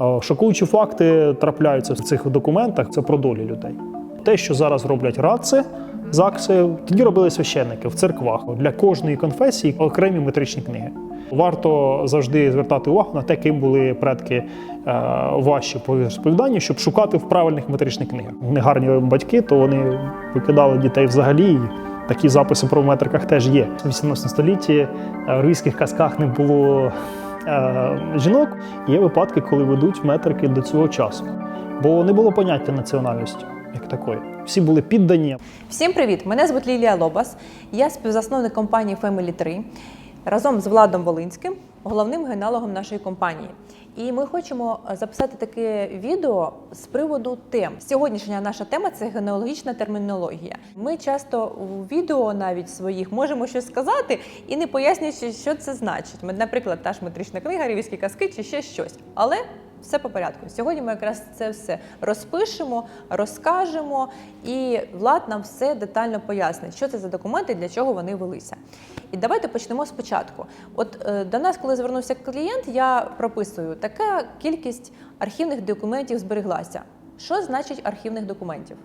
Е, Шокуючі факти трапляються в цих документах. Це про долі людей. Те, що зараз роблять радці, ЗАГСи, тоді робили священники в церквах. Для кожної конфесії окремі метричні книги. Варто завжди звертати увагу на те, ким були предки е, ваші по розповіданню, щоб шукати в правильних метричних книгах. Вони гарні батьки, то вони викидали дітей взагалі. І такі записи про метриках теж є. У 18 столітті е, в рійських казках не було жінок. Є випадки, коли ведуть метрики до цього часу, бо не було поняття національності як такої. Всі були піддані. Всім привіт! Мене звуть Лілія Лобас. Я співзасновник компанії Family 3 разом з Владом Волинським, головним генологом нашої компанії. І ми хочемо записати таке відео з приводу тем. Сьогоднішня наша тема це генеалогічна термінологія. Ми часто у відео навіть своїх можемо щось сказати і не пояснюючи, що це значить. Наприклад, та ж метрична книга, рівські казки чи ще щось. Але все по порядку. Сьогодні ми якраз це все розпишемо, розкажемо, і Влад нам все детально пояснить, що це за документи, для чого вони велися. І давайте почнемо спочатку. От е, до нас, коли звернувся клієнт, я прописую така кількість архівних документів збереглася. Що значить архівних документів?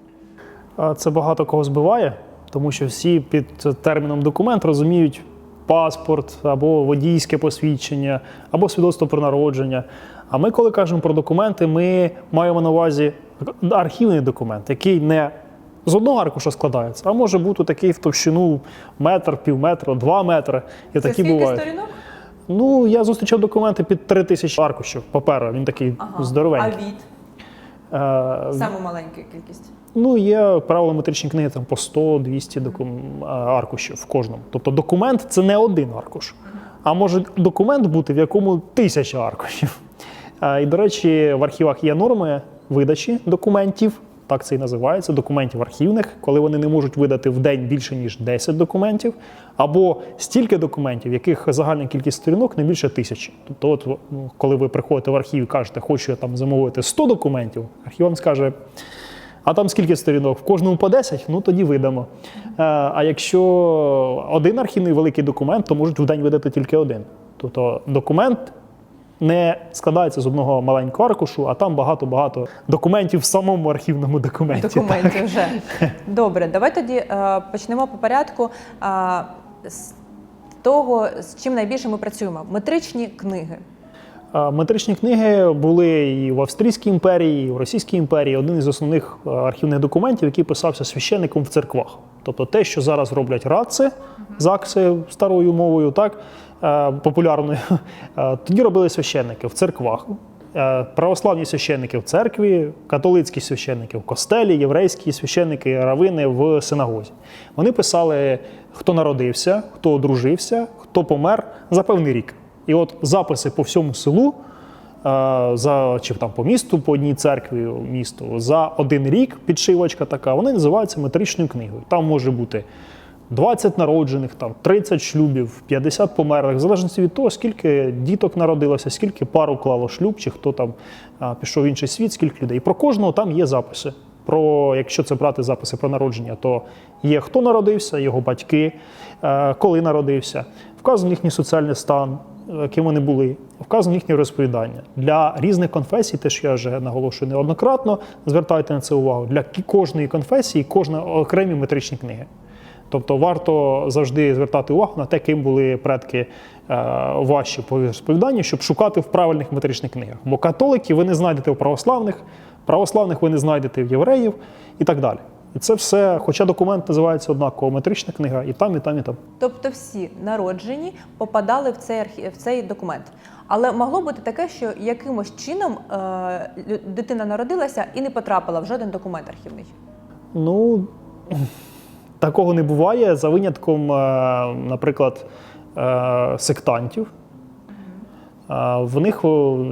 Це багато кого збиває, тому що всі під терміном документ розуміють паспорт або водійське посвідчення, або свідоцтво про народження. А ми, коли кажемо про документи, ми маємо на увазі архівний документ, який не з одного аркуша складається, а може бути такий в товщину метр, півметра, два метри. І Це такі бувають. сторінок? Ну, я зустрічав документи під три тисячі аркушів паперу. Він такий А здоровенький. від? Е, Саме маленька кількість. Ну, є правила метричні книги там по 100-200 докум... аркушів в кожному. Тобто документ це не один аркуш, а може документ бути, в якому тисяча аркушів. І, до речі, в архівах є норми видачі документів. Так це і називається документів архівних, коли вони не можуть видати в день більше ніж 10 документів, або стільки документів, яких загальна кількість сторінок не більше тисячі. Тобто, от ну, коли ви приходите в архів і кажете, хочу я там замовити 100 документів, архів вам скаже. А там скільки сторінок? В кожному по 10, ну тоді видамо. Е, А якщо один архівний великий документ, то можуть в день видати тільки один. Тобто документ не складається з одного маленького аркушу, а там багато-багато документів в самому архівному документі. Документів вже. Добре, давай тоді е, почнемо по порядку е, з того, з чим найбільше ми працюємо. Метричні книги. Метричні книги були і в Австрійській імперії, і в Російській імперії. Один із основних е, архівних документів, який писався священником в церквах. Тобто те, що зараз роблять радці, ЗАГСи старою мовою, так популярною, е, тоді робили священники в церквах. Е, Православні священники в церкві, католицькі священники в костелі, єврейські священники, равини в синагозі. Вони писали, хто народився, хто одружився, хто помер за певний рік. І от записи по всьому селу, е, за, чи там по місту, по одній церкві місту, за один рік підшивочка така, вони називаються метричною книгою. Там може бути 20 народжених, там 30 шлюбів, 50 померлих, в залежності від того, скільки діток народилося, скільки пар уклало шлюб, чи хто там пішов в інший світ, скільки людей. І про кожного там є записи. Про, якщо це брати записи про народження, то є хто народився, його батьки, е, коли народився, вказаний їхній соціальний стан, е, ким вони були, вказано їхнє розповідання. Для різних конфесій, те, що я вже наголошую неоднократно, звертайте на це увагу. Для кожної конфесії кожна окремі метричні книги. Тобто варто завжди звертати увагу на те, ким були предки е, ваші по розповіданню, щоб шукати в правильних метричних книгах. Бо католиків ви не знайдете в православних, православних ви не знайдете в євреїв і так далі. І це все, хоча документ називається однаково метрична книга, і там, і там, і там. Тобто всі народжені попадали в цей архі... в цей документ. Але могло бути таке, що якимось чином е, дитина народилася і не потрапила в жоден документ архівний. Ну, такого не буває за винятком, е, наприклад, е, сектантів. Е, В них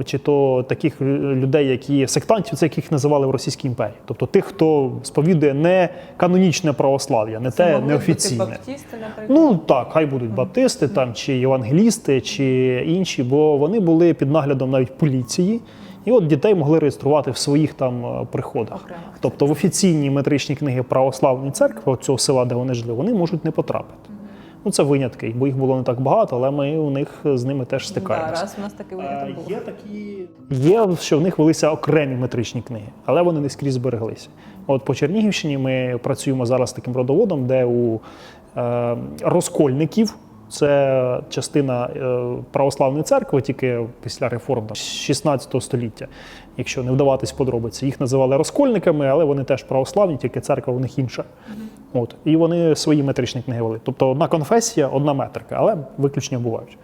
чи то таких людей, які сектантів, це яких називали в Російській імперії. Тобто тих, хто сповідує не канонічне православ'я, не те могли неофіційне. бути баптісти, наприклад. Ну так, хай будуть баптисти там чи євангелісти, чи інші, бо вони були під наглядом навіть поліції, і от дітей могли реєструвати в своїх там е, приходах. Окремо. Тобто в офіційні метричні книги православної церкви, от цього села, де вони жили, вони можуть не потрапити. Ну це винятки, бо їх було не так багато, але ми у них з ними теж Да, стикаємося. раз у нас такий Е, виняток був. Є такі є, що в них велися окремі метричні книги, але вони не скрізь збереглися. От по Чернігівщині ми працюємо зараз з таким родоводом, де у е, розкольників. Це частина е, православної церкви, тільки після реформ 16 століття, якщо не вдаватись в подробиці. Їх називали розкольниками, але вони теж православні, тільки церква у них інша. От. І вони свої метричні книги вели. Тобто одна конфесія, одна метрика, але виключення бувають.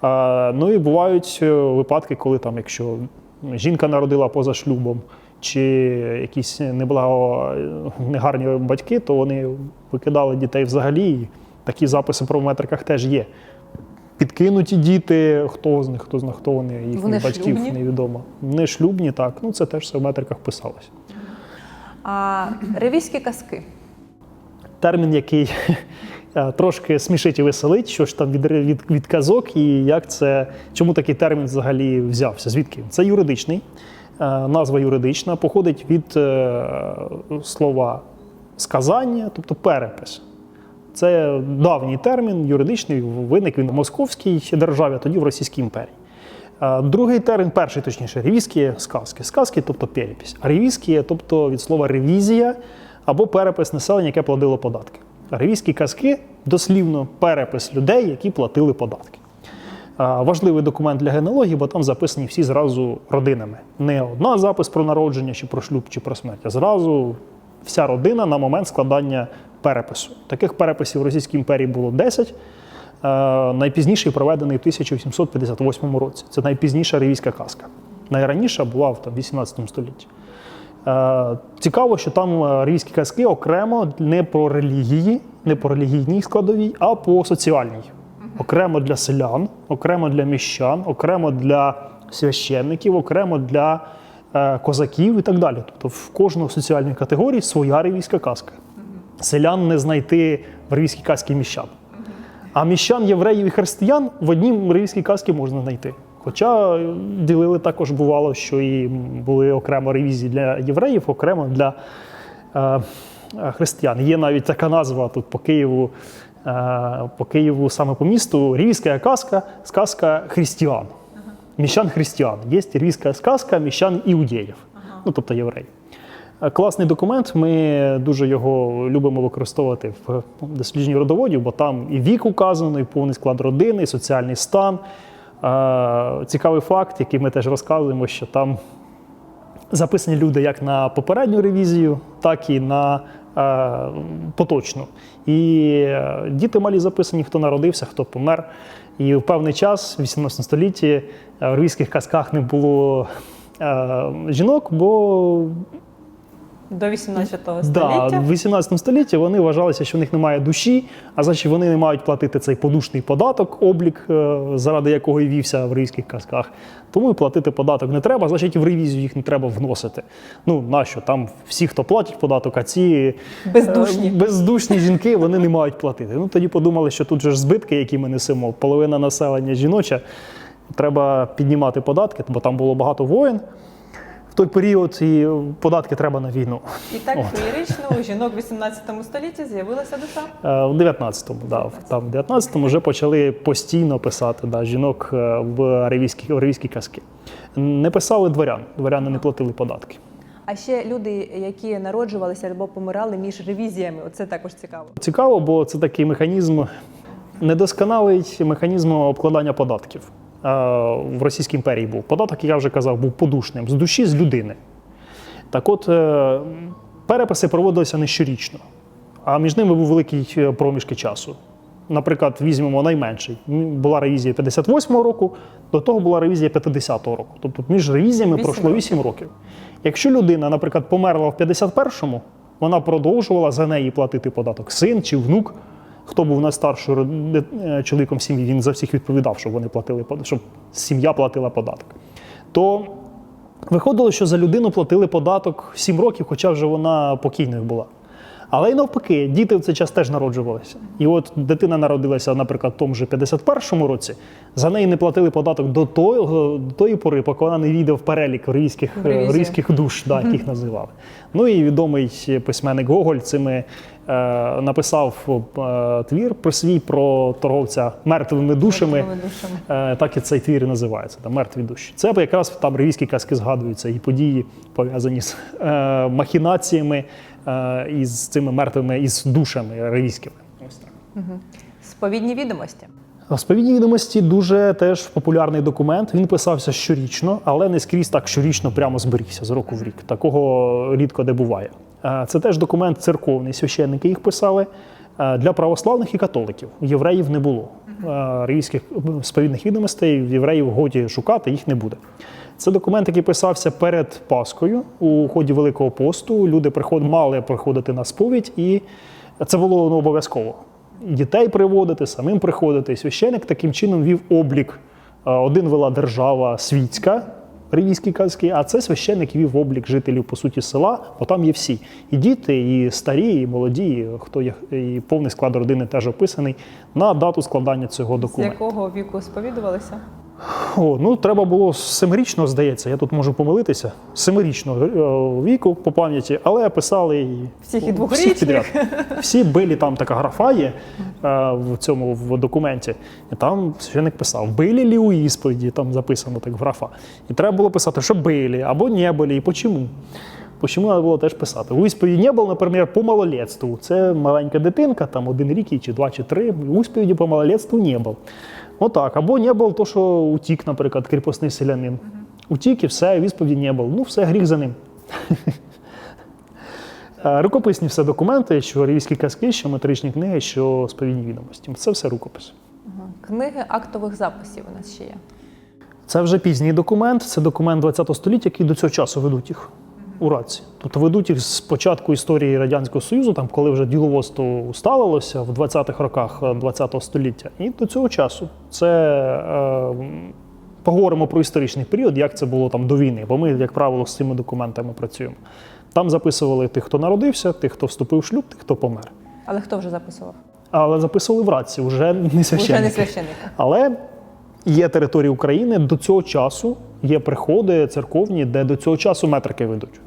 А, ну і бувають е, випадки, коли там, якщо жінка народила поза шлюбом, чи якісь неблаго е, негарні батьки, то вони викидали дітей взагалі. Такі записи про метриках теж є. Підкинуті діти, хто з них, хто зна, хто вони, їхніх Вони батьків шлюбні? невідомо. Не шлюбні, так. Ну це теж все в метриках писалось. А ревізькі казки. термін, який е, трошки смішить і веселить, що ж там від, від, від казок, і як це, чому такий термін взагалі взявся? Звідки? Це юридичний, е, назва юридична, походить від е, слова сказання, тобто перепис. Це давній термін, юридичний, виник він в Московській державі, а тоді в Російській імперії. Е, Другий термін, перший точніше, ревізькі сказки. Сказки, тобто перепись. А ревізькі, тобто від слова ревізія або перепис населення, яке платило податки. Ревізькі казки дослівно перепис людей, які платили податки. Е, Важливий документ для генеалогії, бо там записані всі зразу родинами. Не одна запис про народження, чи про шлюб, чи про смерть, а зразу вся родина на момент складання перепису. Таких переписів в Російській імперії було 10. Е, Найпізніший проведений в 1858 році. Це найпізніша ревізька казка. Найраніша була в там, 18 столітті. Е, Цікаво, що там е, ревізькі казки окремо не про релігії, не по релігійній складовій, а по соціальній. Окремо для селян, окремо для міщан, окремо для священників, окремо для козаків і так далі. Тобто в кожну соціальну категорії своя ревізька казка. Селян не знайти в ревізькій казці міщан. А міщан, євреїв і християн в одній ревізькій казці можна знайти. Хоча ділили також бувало, що і були окремо ревізії для євреїв, окремо для е, е, християн. Є навіть така назва тут по Києву, е, по Києву, саме по місту, ревізька казка, сказка християн. Міщан християн. Є ревізька сказка міщан іудеїв, ну тобто євреїв. Класний документ. Ми дуже його любимо використовувати в дослідженні родоводів, бо там і вік указано, і повний склад родини, і соціальний стан. Цікавий факт, який ми теж розказуємо, що там записані люди як на попередню ревізію, так і на поточну. І е, діти малі записані, хто народився, хто помер. І в певний час, в 18 столітті, в ревізьких казках не було е, жінок, бо До 18 Да, століття. в 18 столітті вони вважалися, що в них немає душі, а значить вони не мають платити цей подушний податок, облік, е, заради якого і вівся в ревізьких казках. Тому і платити податок не треба, значить і в ревізію їх не треба вносити. Ну нащо? Там всі, хто платять податок, а ці Бездушні. е, бездушні жінки вони не мають платити. Ну тоді подумали, що тут же ж збитки, які ми несемо, половина населення жіноча. Треба піднімати податки, бо там було багато воїн. В той період і податки треба на війну. І так феєрично у жінок в 18 столітті з'явилася душа. Е, В 19-му, да, там в 19-му вже почали постійно писати да, жінок е, в ревізькі казки. Не писали дворян, дворяни не платили податки. А ще люди, які народжувалися або помирали між ревізіями, оце також цікаво. Цікаво, бо це такий механізм, недосконалий механізм обкладання податків. Е, В Російській імперії був податок, як я вже казав, був подушним з душі, з людини. Так от, е, переписи проводилися не щорічно, а між ними був великий е, проміжки часу. Наприклад, візьмемо найменший. Була ревізія 58-го року, до того була ревізія 50-го року. Тобто між ревізіями Вісім пройшло 8 років. Якщо людина, наприклад, померла в 51-му, вона продовжувала за неї платити податок. Син чи внук, хто був найстаршим е, чоловіком в сім'ї, він за всіх відповідав, щоб вони платили щоб сім'я платила податок. То Виходило, що за людину платили податок 7 років, хоча вже вона покійною була. Але й навпаки, діти в цей час теж народжувалися. І от дитина народилася, наприклад, в тому же 51-му році, за неї не платили податок до того, до тої пори, поки вона не війде в перелік рійських, В рійських душ, да, яких називали. Ну і відомий письменник Гоголь цими е, написав е, твір про свій про торговця мертвими душами. Мертвими душами. Е, Так і цей твір і називається там мертві душі. Це якраз там ревійські казки згадуються і події пов'язані з е, махінаціями е, із цими мертвими із душами ревійськими. Ось так. Сповідні відомості. Сповідні відомості дуже теж популярний документ. Він писався щорічно, але не скрізь так щорічно прямо зберігся з року в рік. Такого рідко де буває. Е, Це теж документ церковний. Священники їх писали е, для православних і католиків. Євреїв не було. Е, Релігійських сповідних відомостей в євреїв годі шукати їх не буде. Це документ, який писався перед Паскою у ході Великого посту. Люди приход, мали приходити на сповідь, і це було ну, обов'язково дітей приводити, самим приходити. Священик таким чином вів облік. Один вела держава світська, релігійські казки, а це священник вів облік жителів, по суті, села, бо там є всі. І діти, і старі, і молоді, і хто є, і повний склад родини теж описаний на дату складання цього З якого віку сповідувалися? О, ну треба було семирічного, здається, я тут можу помилитися. Семирічного е, віку по пам'яті, але писали і Всіх і всіх підряд. Всі били там така графа є е, в цьому в документі. І там священник писав: били лі у ісповіді, там записано так графа. І треба було писати, що били або не били, і почому. Почому треба було теж писати? У ісповіді не було, наприклад, по малолетству. Це маленька дитинка, там один рік, чи два, чи три. У ісповіді по малолетству не був. Отак. Або не був то, що утік, наприклад, кріпосний селянин. Утік і все, в ісповіді не був. Ну, все, гріх за ним. Е, Рукописні все документи, що рівійські казки, що метричні книги, що сповідні відомості. Це все рукопис. Книги актових записів у нас ще є. Це вже пізній документ, це документ 20 століття, який до цього часу ведуть їх у раці. Тобто ведуть їх з початку історії Радянського Союзу, там, коли вже діловодство усталилося в 20-х роках 20 століття. І до цього часу це е, поговоримо про історичний період, як це було там до війни, бо ми, як правило, з цими документами працюємо. Там записували тих, хто народився, тих, хто вступив в шлюб, тих, хто помер. Але хто вже записував? Але записували в раці, вже не Уже не священники. Але є території України до цього часу, є приходи церковні, де до цього часу метрики ведуть.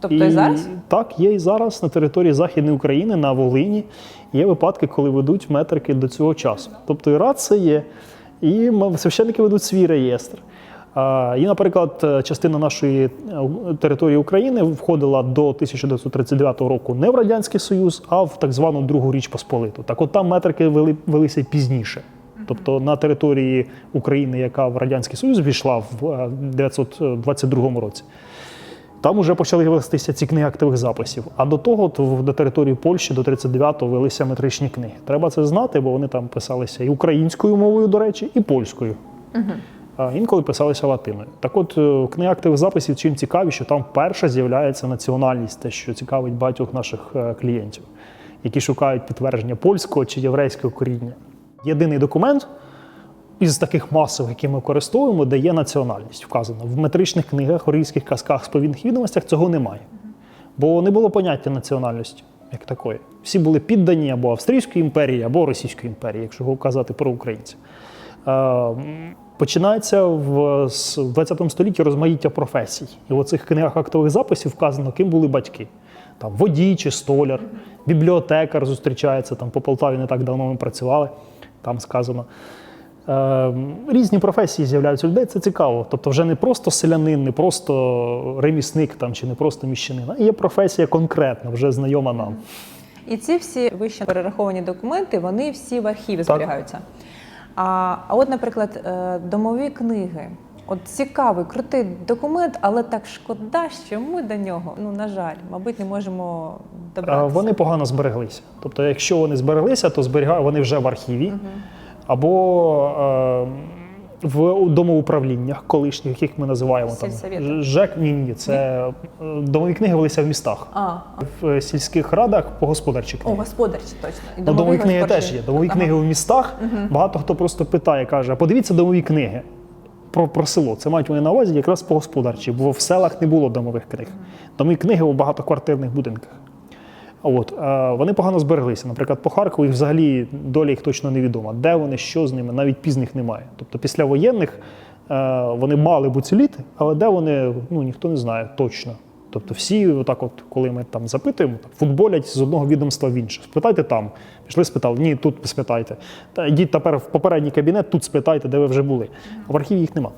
Тобто і зараз? Так, є і зараз на території Західної України, на Волині. Є випадки, коли ведуть метрики до цього часу. Тобто і рад це є, і священники ведуть свій реєстр. І, наприклад, е, частина нашої е, території України входила до 1939 року не в Радянський Союз, а в так звану Другу Річ Посполиту. Так от там метрики вели, велися пізніше. Тобто на території України, яка в Радянський Союз війшла в е, 1922 році, там вже почали вестися ці книги актових записів. А до того, то до території Польщі, до 39-го велися метричні книги. Треба це знати, бо вони там писалися і українською мовою, до речі, і польською. А інколи писалися латиною. Так от, е, книга актових записів чим цікаві, що там вперше з'являється національність, те, що цікавить багатьох наших е, клієнтів, які шукають підтвердження польського чи єврейського коріння. Єдиний документ із таких масових, які ми використовуємо, де є національність вказана. В метричних книгах, орійських казках, сповідних відомостях цього немає. Бо не було поняття національності як такої. Всі були піддані або Австрійської імперії, або Російської імперії, якщо казати про українців. Е, Починається в з- 20 столітті розмаїття професій. І в оцих книгах актових записів вказано, ким були батьки. Там водій чи столяр, бібліотекар зустрічається там по Полтаві не так давно ми працювали, там сказано. Е, різні професії з'являються людей, це цікаво. Тобто, вже не просто селянин, не просто ремісник там, чи не просто міщанин, а є професія конкретна, вже знайома нам. І ці всі вище перераховані документи, вони всі в архіві зберігаються. А, а от, наприклад, е, домові книги. От цікавий, крутий документ, але так шкода, що ми до нього, ну на жаль, мабуть, не можемо Е, добратися. Вони погано збереглися. Тобто, якщо вони збереглися, то зберігають вони вже в архіві або е, в домоуправліннях колишніх, яких ми називаємо там ЖЕК. Ні, ні, це е, домові книги велися в містах. А, а. В сільських радах по господарчі о, господарчі точно. І Ну, домові книги теж є. Домові Ага. книги у містах. Багато хто просто питає, каже: подивіться домові книги. Про, про село. Це мають вони на увазі якраз по господарчі, бо в селах не було домових книг. Домові книги у багатоквартирних будинках. От, е, вони погано збереглися. Наприклад, по Харкову їх взагалі доля їх точно невідома. Де вони, що з ними, навіть пізних немає. Тобто після воєнних е, вони мали б уціліти, але де вони, ну ніхто не знає точно. Тобто всі, отак, от, коли ми там запитуємо, футболять з одного відомства в інше. Спитайте там. Пішли, спитали, ні, тут спитайте. Та йдіть тепер в попередній кабінет, тут спитайте, де ви вже були. А в архіві їх нема.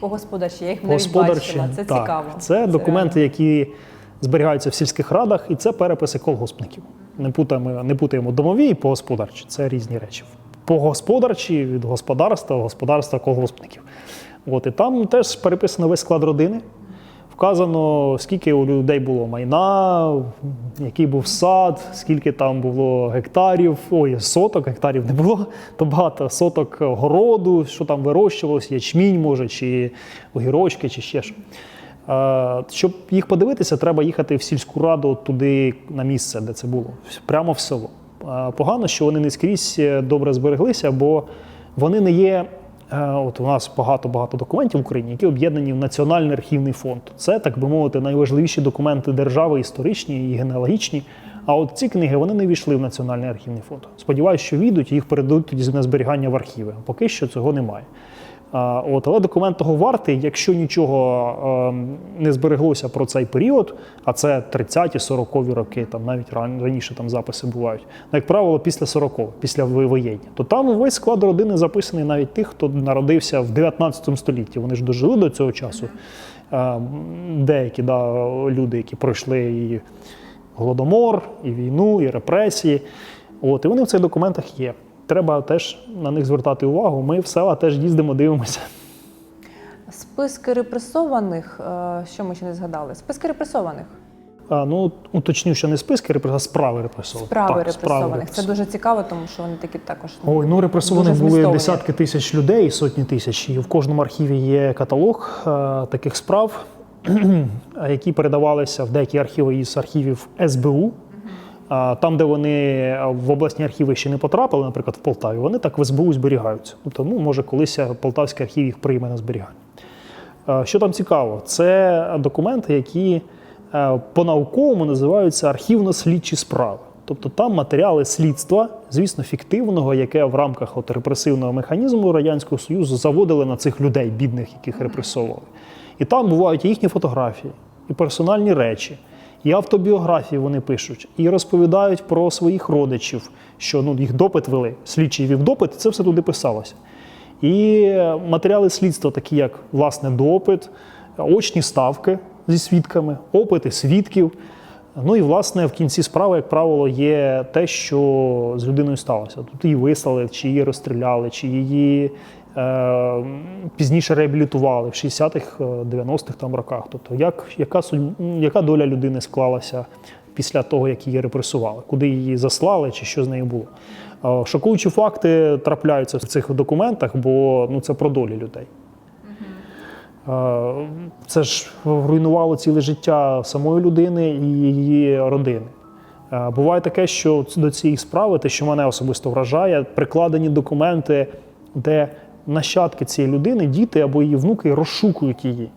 По господарчі, я їх навіть Господарчі, бачила. Це так, цікаво. Це документи, які зберігаються в сільських радах, і це переписи колгоспників. Не путаємо, не путаємо домові і погосподарчі. Це різні речі. Погосподарчі від господарства, господарства колгоспників. От, і там теж переписано весь склад родини. Вказано, скільки у людей було майна, який був сад, скільки там було гектарів, ой, соток, гектарів не було, то багато соток городу, що там вирощувалося, ячмінь, може, чи огірочки, чи ще що. Е, Щоб їх подивитися, треба їхати в сільську раду туди на місце, де це було, прямо в село. Е, Погано, що вони не скрізь е, добре збереглися, бо вони не є. Е, От у нас багато-багато документів в Україні, які об'єднані в Національний архівний фонд. Це, так би мовити, найважливіші документи держави, історичні і генеалогічні. А от ці книги вони не війшли в Національний архівний фонд. Сподіваюсь, що війдуть їх передадуть тоді на зберігання в архіви. Поки що цього немає. От, але документ того вартий, якщо нічого ем, не збереглося про цей період, а це 30-ті, 40-ві роки, там навіть ран- раніше там записи бувають, ну, як правило, після 40-го, після воєння, то там весь склад родини записаний навіть тих, хто народився в 19 столітті. Вони ж дожили до цього часу. Ем, Деякі да, люди, які пройшли і голодомор, і війну, і репресії. От, і вони в цих документах є. Треба теж на них звертати увагу. Ми в села теж їздимо, дивимося. Списки репресованих, е, що ми ще не згадали? Списки репресованих. А, ну, уточню, що не списки репресованих, а справи репресованих. Справи Так, репресованих. Це дуже цікаво, тому що вони такі також. Ой, ну репресованих були десятки тисяч людей, сотні тисяч. І в кожному архіві є каталог е, таких справ, які передавалися в деякі архіви із архівів СБУ. Там, де вони в обласні архіви ще не потрапили, наприклад, в Полтаві, вони так в СБУ зберігаються. Тобто, ну, може, колись Полтавський архів їх прийме на зберігання. Е, Що там цікаво? Це документи, які е, по-науковому називаються архівно-слідчі справи. Тобто там матеріали слідства, звісно, фіктивного, яке в рамках от репресивного механізму Радянського Союзу заводили на цих людей, бідних, яких репресовували. І там бувають і їхні фотографії, і персональні речі, і автобіографії вони пишуть, і розповідають про своїх родичів, що ну, їх допит вели, слідчий вів допит, це все туди писалося. І матеріали слідства, такі як власне допит, очні ставки зі свідками, опити свідків. Ну і власне в кінці справи, як правило, є те, що з людиною сталося. Тут її вислали, чи її розстріляли, чи її пізніше реабілітували в 60-х, е, 90-х там роках. Тобто, як, яка, яка доля людини склалася після того, як її репресували, куди її заслали, чи що з нею було. Е, Шокуючі факти трапляються в цих документах, бо ну, це про долі людей. Е, Це ж руйнувало ціле життя самої людини і її родини. Е, Буває таке, що до цієї справи, те, що мене особисто вражає, прикладені документи, де нащадки цієї людини, діти або її внуки розшукують її.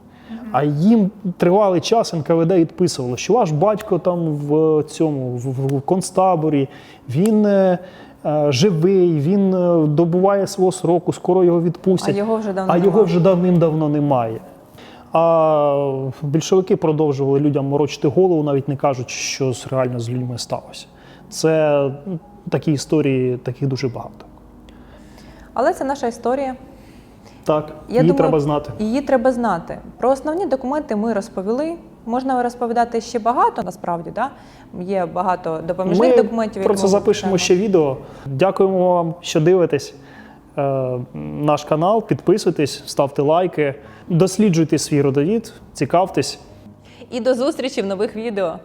А їм тривалий час НКВД відписувало, що ваш батько там в цьому в, концтаборі, він е, е, живий, він е, добуває свого сроку, скоро його відпустять. А його вже давно А його немає. вже давним-давно немає. А більшовики продовжували людям морочити голову, навіть не кажучи, що реально з людьми сталося. Це такі історії, таких дуже багато. Але це наша історія. Так, Я її думаю, треба знати. Її треба знати. Про основні документи ми розповіли. Можна розповідати ще багато, насправді, да? є багато допоміжних Ми документів. про це ми запишемо ще відео. Дякуємо вам, що дивитесь е, наш канал. Підписуйтесь, ставте лайки, досліджуйте свій родовід, цікавтесь. І до зустрічі в нових відео.